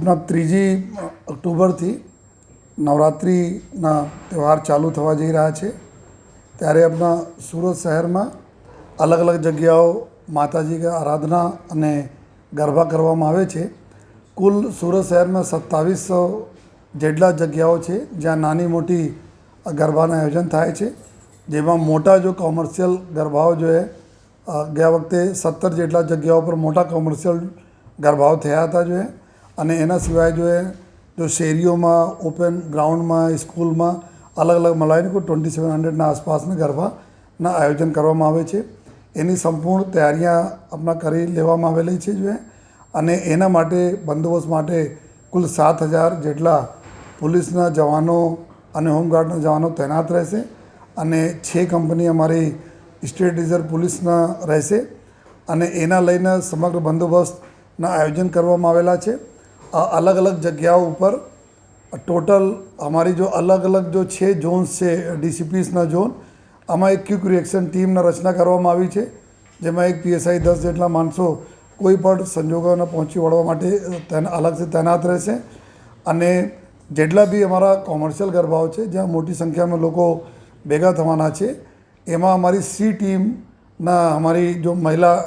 આપણા ત્રીજી ઓક્ટોબરથી નવરાત્રિના તહેવાર ચાલુ થવા જઈ રહ્યા છે. ત્યારે આપણા સુરત શહેરમાં અલગ અલગ જગ્યાઓ માતાજી આરાધના અને ગરબા કરવામાં આવે છે. કુલ સુરત શહેરમાં સત્તાવીસો જેટલા જગ્યાઓ છે જ્યાં નાની મોટી ગરબાનું આયોજન થાય છે. જેમાં મોટા જો કોમર્શિયલ ગરબાઓ જો છે ગયા વખતે સત્તર જેટલા જગ્યાઓ પર મોટા કોમર્શિયલ ગરબાઓ થયા હતા જો અને એના સિવાય જો એ, જો શેરીઓમાં, ઓપન ગ્રાઉન્ડમાં સ્કૂલમાં અલગ અલગ મળાવીને કોઈ ટ્વેન્ટી સેવન હંડ્રેડના આસપાસના ગરબાના આયોજન કરવામાં આવે છે. એની સંપૂર્ણ તૈયારીਆਂ આપણા કરી લેવામાં આવેલી છે જો અને એના માટે બંદોબસ્ત માટે કુલ સાત હજાર જેટલા પોલીસના જવાનો અને હોમગાર્ડના જવાનો તૈનાત રહેશે. અને છ કંપની અમારી સ્ટેટ રિઝર્વ પોલીસના રહેશે. અને એના લઈને સમગ્ર બંદોબસ્તના આયોજન કરવામાં આવેલા છે. અલગ અલગ જગ્યાઓ ઉપર ટોટલ અમારી જો અલગ અલગ જો છે ઝોન્સ છે ડિસિપ્લિન્સના ઝોન આમાં એક ક્વિક રિએક્શન ટીમના રચના કરવામાં આવી છે, જેમાં એક પીએસઆઈ દસ જેટલા માણસો કોઈ પણ સંજોગોને પહોંચી વળવા માટે અલગથી તૈનાત રહેશે. અને જેટલા બી અમારા કોમર્શિયલ ગરબાઓ છે, જ્યાં મોટી સંખ્યામાં લોકો ભેગા થવાના છે, એમાં અમારી સી ટીમના અમારી જો મહિલા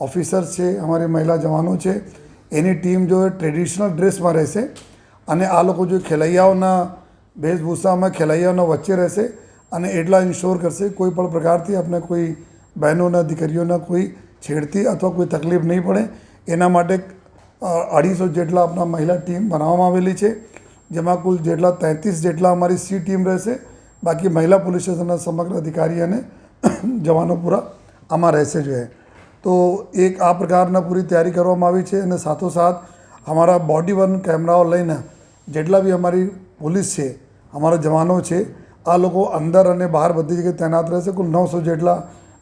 ઓફિસર્સ છે, અમારી મહિલા જવાનો છે એની ટીમ જો ટ્રેડિશનલ ડ્રેસમાં રહેશે અને આ લોકો જો ખેલૈયાઓના વેશભૂષામાં ખેલૈયાઓના વચ્ચે રહેશે અને એટલા ઇન્શ્યોર કરશે, કોઈ પણ પ્રકારથી આપણે કોઈ બહેનોના, દીકરીઓના કોઈ છેડતી અથવા કોઈ તકલીફ નહીં પડે. એના માટે અઢીસો જેટલા આપણા મહિલા ટીમ બનાવવામાં આવેલી છે, જેમાં કુલ જેટલા તેત્રીસ જેટલા અમારી સી ટીમ રહેશે. બાકી મહિલા પોલીસ સ્ટેશનના સમગ્ર અધિકારી અને જવાનો પૂરા આમાં રહેશે જોઈએ તો એક આ પ્રકારના પૂરી તૈયારી કરવામાં આવી છે અને સાથોસાથ અમારા બોડી વન કેમેરાઓ લઈને જેટલા બી અમારી પોલીસ છે, અમારા જવાનો છે, આ લોકો અંદર અને બહાર બધી જગ્યાએ તૈનાત રહેશે. કુલ નવસો જેટલા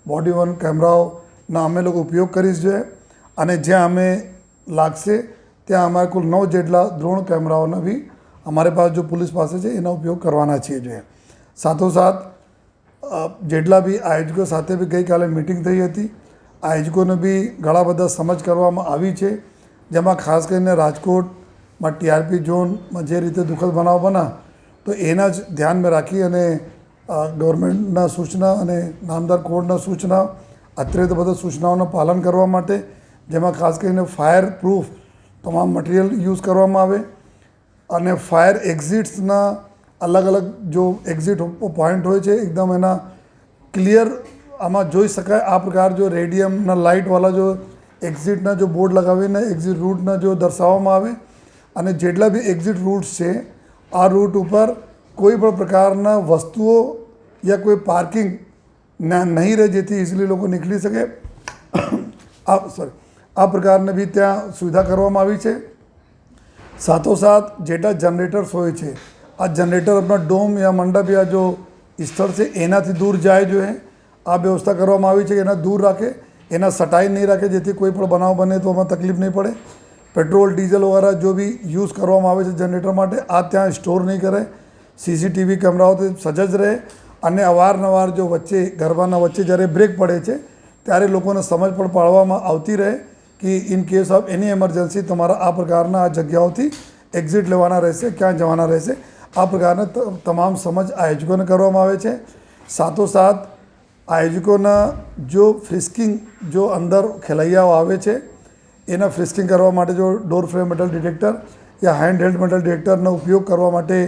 બોડી વન કેમેરાઓના અમે લોકો ઉપયોગ કરીશ અને જ્યાં અમે લાગશે ત્યાં અમારે કુલ નવ જેટલા દ્રોણ કેમેરાઓના બી અમારી પાસે જો પોલીસ પાસે છે, એનો ઉપયોગ કરવાના છીએ જોઈએ સાથોસાથ જેટલા બી આયોજકો સાથે બી ગઈકાલે મિટિંગ થઈ હતી આયોજકોને બી ઘણા બધા સમજ કરવામાં આવી છે, જેમાં ખાસ કરીને રાજકોટમાં ટીઆરપી ઝોનમાં જે રીતે દુઃખદ બનાવ બના તો એના જ ધ્યાનમાં રાખી અને ગવર્મેન્ટના સૂચના અને નામદાર કોર્ટના સૂચના અત્યારે બધા સૂચનાઓનું પાલન કરવા માટે, જેમાં ખાસ કરીને ફાયર પ્રૂફ તમામ મટીરિયલ યુઝ કરવામાં આવે, અને ફાયર એક્ઝિટ્સના અલગ અલગ જો એક્ઝિટ પોઈન્ટ હોય છે, એકદમ એના ક્લિયર આમાં જોઈ શકાય આ પ્રકાર જો રેડિયમના લાઇટવાળા જો એક્ઝિટના જો બોર્ડ લગાવીને એક્ઝિટ રૂટના જો દર્શાવવામાં આવે અને જેટલા બી એક્ઝિટ રૂટ્સ છે, આ રૂટ ઉપર કોઈ પણ પ્રકારના વસ્તુઓ યા કોઈ પાર્કિંગ નહીં રહે જેથી ઇઝીલી લોકો નીકળી શકે. આ, સોરી, આ પ્રકારની બી ત્યાં સુવિધા કરવામાં આવી છે. સાથોસાથ જેટલા જનરેટર્સ હોય છે, આ જનરેટર આપણા ડોમ યા મંડપ યા જો સ્થળ છે, એનાથી દૂર જાય જોઈએ આ વ્યવસ્થા કરવામાં આવી છે એના દૂર રાખે, એના સટાઈ નહીં રાખે, જેથી કોઈ પણ બનાવ બને તો એમાં તકલીફ નહીં પડે. પેટ્રોલ, ડીઝલ વગેરે જો બી યુઝ કરવામાં આવે છે જનરેટર માટે, આ ત્યાં સ્ટોર નહીં કરે. સીસીટીવી કેમેરાઓથી સજજ રહે અને અવારનવાર જો વચ્ચે ગરબાના વચ્ચે જ્યારે બ્રેક પડે છે, ત્યારે લોકોને સમજ પણ પાડવામાં આવતી રહે કે in case of any emergency તમારા આ પ્રકારના આ જગ્યાઓથી એક્ઝિટ લેવાના રહેશે, ક્યાં જવાના રહેશે. આ પ્રકારના તમામ સમજ આયોજકોને કરવામાં આવે છે. સાથોસાથ આયોજકોના જો ફ્રિસ્કિંગ જો અંદર ખેલૈયાઓ આવે છે, એના ફ્રિસ્કિંગ કરવા માટે જો ડોર ફ્રેમ મેટલ ડિટેક્ટર યા હેન્ડ હેલ્ડ મેટલ ડિટેક્ટરનો ઉપયોગ કરવા માટે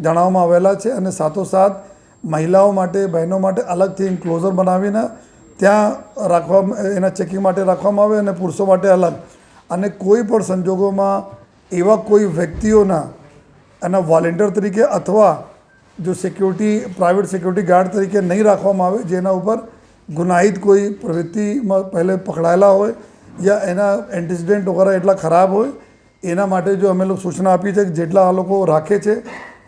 જણાવવામાં આવેલા છે અને સાથોસાથ મહિલાઓ માટે, બહેનો માટે અલગથી ઇન્ક્લોઝર બનાવીને ત્યાં રાખવા એના ચેકિંગ માટે રાખવામાં આવે અને પુરુષો માટે અલગ. અને કોઈ પણ સંજોગોમાં એવા કોઈ વ્યક્તિઓના, એના વોલેન્ટિયર તરીકે અથવા જો સિક્યુરિટી પ્રાઇવેટ સિક્યુરિટી ગાર્ડ તરીકે નહીં રાખવામાં આવે જેના ઉપર ગુનાહિત કોઈ પ્રવૃત્તિમાં પહેલે પકડાયેલા હોય યા એના એન્ટિસિડન્ટ વગેરે એટલા ખરાબ હોય એના માટે જો અમે લોકો સૂચના આપી છે કે જેટલા આ લોકો રાખે છે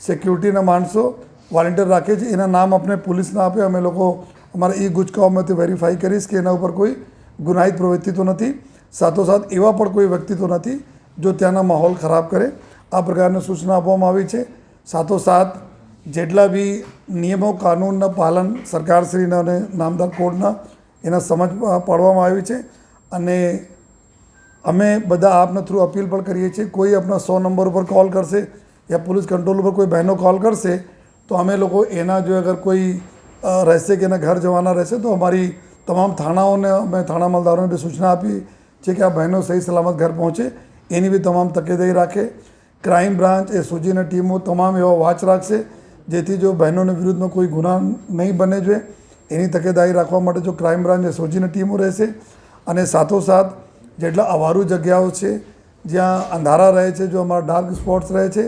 સિક્યુરિટીના માણસો વોલેન્ટિયર રાખે છે એના નામ આપણે પોલીસને આપે અમે લોકો અમારા ઈ ગુજકાઓમાંથી વેરીફાઈ કરીશ કે એના ઉપર કોઈ ગુનાહિત પ્રવૃત્તિ તો નથી સાથોસાથ એવા પણ કોઈ વ્યક્તિ તો નથી જો ત્યાંના માહોલ ખરાબ કરે આ પ્રકારની સૂચના આપવામાં આવી છે સાથોસાથ જેટલા બી નિયમો, કાનૂનના પાલન સરકારશ્રીના અને નામદાર કોર્ટના એના સમજ પાડવામાં આવી છે અને અમે બધા આપના થ્રુ અપીલ પણ કરીએ છીએ. કોઈ આપણા સો નંબર ઉપર કોલ કરશે યા પોલીસ કંટ્રોલ ઉપર કોઈ બહેનો કોલ કરશે, તો અમે લોકો એના જો અગર કોઈ રહેશે કે એના ઘર જવાના રહેશે, તો અમારી તમામ થાણાઓને અમે, થાણા મલદારોને બી સૂચના આપી છે કે આ બહેનો સહી સલામત ઘર પહોંચે. એની બી તમામ તકેદારી રાખે. ક્રાઇમ બ્રાન્ચ એ સોજીની ટીમો તમામ એવા વાચ રાખશે. જેથી જો બહેનોને વિરુદ્ધમાં કોઈ ગુના નહીં બને જોઈએ, એની તકેદારી રાખવા માટે જો ક્રાઇમ બ્રાન્ચ એસઓજીની ટીમો રહેશે અને સાથોસાથ જેટલા અવારું જગ્યાઓ છે, જ્યાં અંધારા રહે છે, જો અમારા ડાર્ક સ્પોટ્સ રહે છે,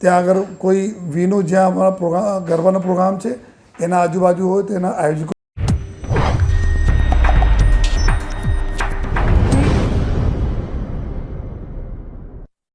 ત્યાં આગળ કોઈ વીનું જ્યાં અમારા પ્રોગ્રામ, ગરબાનો પ્રોગ્રામ છે, એના આજુબાજુ હોય તો એના આયોજકો